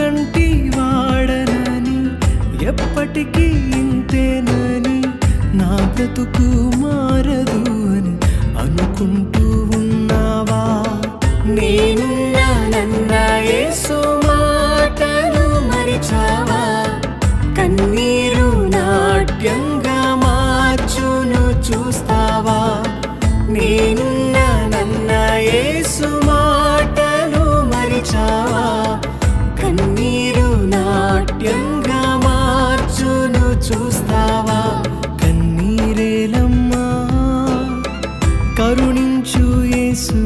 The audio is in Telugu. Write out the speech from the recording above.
గంటి వాడనని ఎప్పటికీ ఇంతేనని నా బ్రతుకు మారదు అని అనుకుంటూ ఉన్నావా? నేను సో మాటను మరిచావా? కన్నీరు నాట్యంగా చూస్తావా? మరిచావా? యేసు